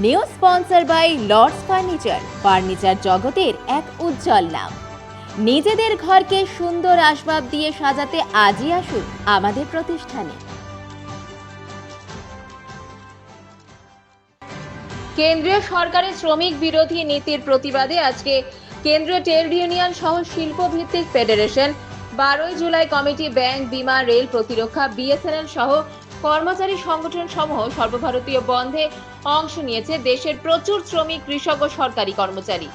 New sponsor by Lords furniture furniture জগতের এক উজ্জ্বল নাম। নিজেদের ঘরকে সুন্দর আসবাব দিয়ে সাজাতে আজই আসুন আমাদের প্রতিষ্ঠানে। কেন্দ্রীয় সরকারের শ্রমিক বিরোধী নীতির প্রতিবাদে আজকে কেন্দ্রীয় ট্রেড ইউনিয়ন সহ শিল্প ভিত্তিক ফেডারেশন, বারোই জুলাই কমিটি ব্যাংক, বিমা, রেল প্রতিরক্ষা, বিএসএনএল সহ কর্মচারী সংগঠন সমূহ সর্বভারতীয় বন্ধে অংশ নিয়েছে দেশের প্রচুর শ্রমিক, কৃষক ও সরকারি কর্মচারী।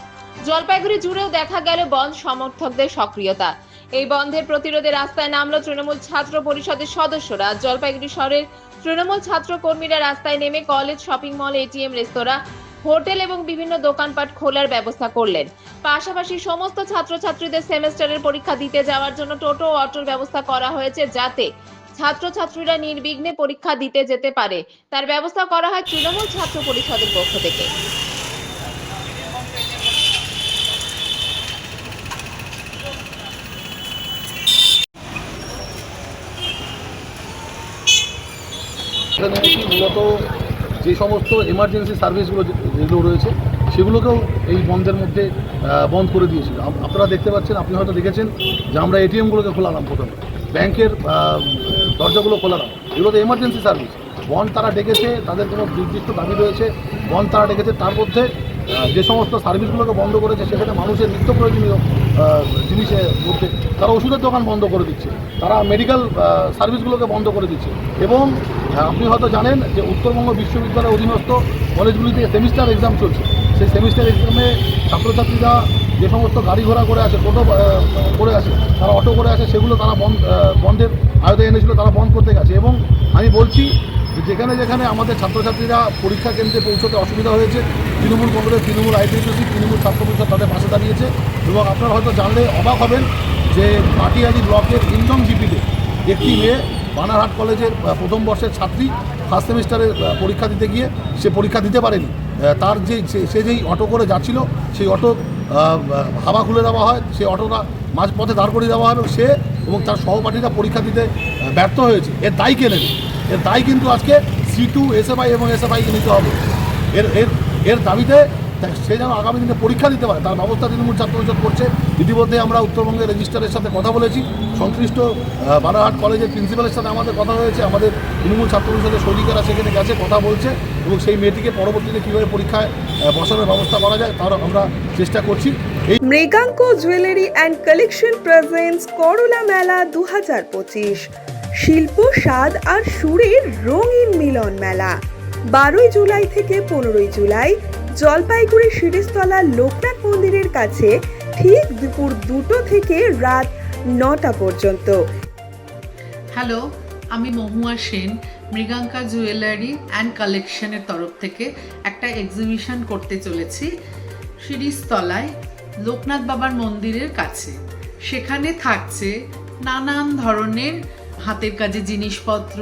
জলপাইগুড়ি জুড়েও দেখা গেল বন্ধ সমর্থকদের সক্রিয়তা। এই বন্ধের প্রতিরোধে রাস্তায় নামলো তৃণমূল ছাত্র পরিষদের সদস্যরা। জলপাইগুড়ি শহরের তৃণমূল ছাত্র কর্মীরা রাস্তায় নেমে কলেজ, শপিং মল, এটিএম, রেস্তোরাঁ, হোটেল এবং বিভিন্ন দোকানপাট খোলার ব্যবস্থা করলেন। পাশাপাশি সমস্ত ছাত্রছাত্রীদের সেমেস্টারের পরীক্ষা দিতে যাওয়ার জন্য টোটো অটোর ব্যবস্থা করা হয়েছে যাতে ছাত্রছাত্রীরা নির্বিঘ্নে পরীক্ষা দিতে যেতে পারে। তার ব্যবস্থা করা হয় তৃণমূল ছাত্র পরিষদের পক্ষ থেকে। মূলত যে সমস্ত এমার্জেন্সি সার্ভিসগুলো যেগুলো রয়েছে, সেগুলোকেও এই বন্ধের মধ্যে বন্ধ করে দিয়েছিল। আপনারা দেখতে পাচ্ছেন, আপনি হয়তো দেখেছেন যে আমরা এটিএমগুলোকে খোলালাম প্রথমে। ব্যাংকের দরজাগুলো খোলালাম এগুলো তো এমার্জেন্সি সার্ভিস বন্ধ তারা ডেকেছে, তাদের কোনো নির্দিষ্ট দাবি রয়েছে বন্ধ তারা ডেকেছে। তার মধ্যে যে সমস্ত সার্ভিসগুলোকে বন্ধ করেছে, সেখানে মানুষের নিত্য প্রয়োজনীয় জিনিসের মধ্যে তারা ওষুধের দোকান বন্ধ করে দিচ্ছে। তারা মেডিকেল সার্ভিসগুলোকে বন্ধ করে দিচ্ছে। এবং আপনি হয়তো জানেন যে উত্তরবঙ্গ বিশ্ববিদ্যালয়ের অধীনস্থ কলেজগুলিতে সেমিস্টার এক্সাম চলছে। সেই সেমিস্টার এক্সামে ছাত্রছাত্রীরা যে সমস্ত গাড়ি ঘোড়া করে আসে, টোটো করে আসে, তারা অটো করে আসে, সেগুলো তারা বন্ধ বন্ধের আয়তায় এনেছিল তারা বন্ধ করতে গেছে। এবং আমি বলছি, যেখানে যেখানে আমাদের ছাত্রছাত্রীরা পরীক্ষা কেন্দ্রে পৌঁছতে অসুবিধা হয়েছে, তৃণমূল কংগ্রেস, তৃণমূল আইপিএসসি, তৃণমূল ছাত্র পরিষদ তাদের পাশে দাঁড়িয়েছে। এবং আপনারা হয়তো জানলে অবাক হবেন যে মাটিয়ারি ব্লকের ইনজং জিপিতে একটি মেয়ে বানারহাট কলেজের প্রথম বর্ষের ছাত্রী, ফার্স্ট সেমিস্টারে পরীক্ষা দিতে গিয়ে সে পরীক্ষা দিতে পারেনি। তার যে সে- যেই অটো করে যাচ্ছিল, সেই অটো হাওয়া খুলে দেওয়া হয় সেই অটোটা মাঝ পথে দাঁড় করিয়ে দেওয়া হয় সে এবং তার সহপাঠীরা পরীক্ষা দিতে ব্যর্থ হয়েছে। এর দায়ী কে নেবে এর দায়ী কিন্তু আজকে সি টু এসএফআই এবং এসএফআইকে নিতে হবে। এর এর এর দাবিতে সে যেন আগামী দিনে পরীক্ষা দিতে পারে। তার ব্যবস্থা তৃণমূল ছাত্র পরিষদ করছে। ইতিমধ্যে আমরা উত্তরবঙ্গের রেজিস্ট্রারের সাথে কথা বলেছি। সংশ্লিষ্ট বারাহাট কলেজের প্রিন্সিপালের সাথে আমাদের কথা হয়েছে। আমাদের তৃণমূল ছাত্র পরিষদের সৈনিকেরা সেখানে গেছে, কথা বলছে এবং সেই মেয়েটিকে পরবর্তীতে কীভাবে পরীক্ষায় বসানোর ব্যবস্থা করা যায় তার আমরা চেষ্টা করছি। এই Mriganka jewellery and collection presents করলা মেলা দু হাজার পঁচিশ। শিল্প, স্বাদ আর সুরের রঙিন মিলন মেলা। বারোই জুলাই থেকে পনেরোই জুলাই জলপাইগুড়ি শিরিষতলা লোকনাথ মন্দিরের কাছে ঠিক দুপুর দুটো থেকে রাত নটা পর্যন্ত। হ্যালো আমি মহুয়া সেন, মৃগাঙ্কা জুয়েলারি অ্যান্ড কালেকশনের তরফ থেকে একটা এক্সিবিশন করতে চলেছি শিরিষতলায় লোকনাথ বাবার মন্দিরের কাছে। সেখানে থাকছে নানান ধরনের হাতের কাজে জিনিসপত্র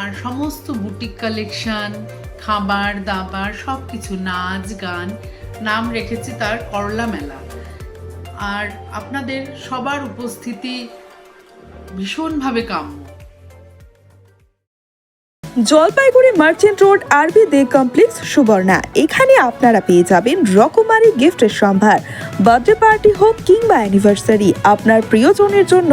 আর সমস্ত বুটিক কালেকশন খাবার, দাবার সব কিছু নাচ, গান, নাম রেখেছি তার করলা মেলা। আর আপনাদের সবার উপস্থিতি ভীষণভাবে কাম্য। জলপাইগুড়ি মার্চেন্ট রোড, আরবি দে কমপ্লেক্স, সুবর্ণা। এখানে আপনারা পেয়ে যাবেন রকমারি গিফটের সম্ভার। বার্থডে পার্টি হোক কিংবা অ্যানিভার্সারি আপনার প্রিয়জনের জন্য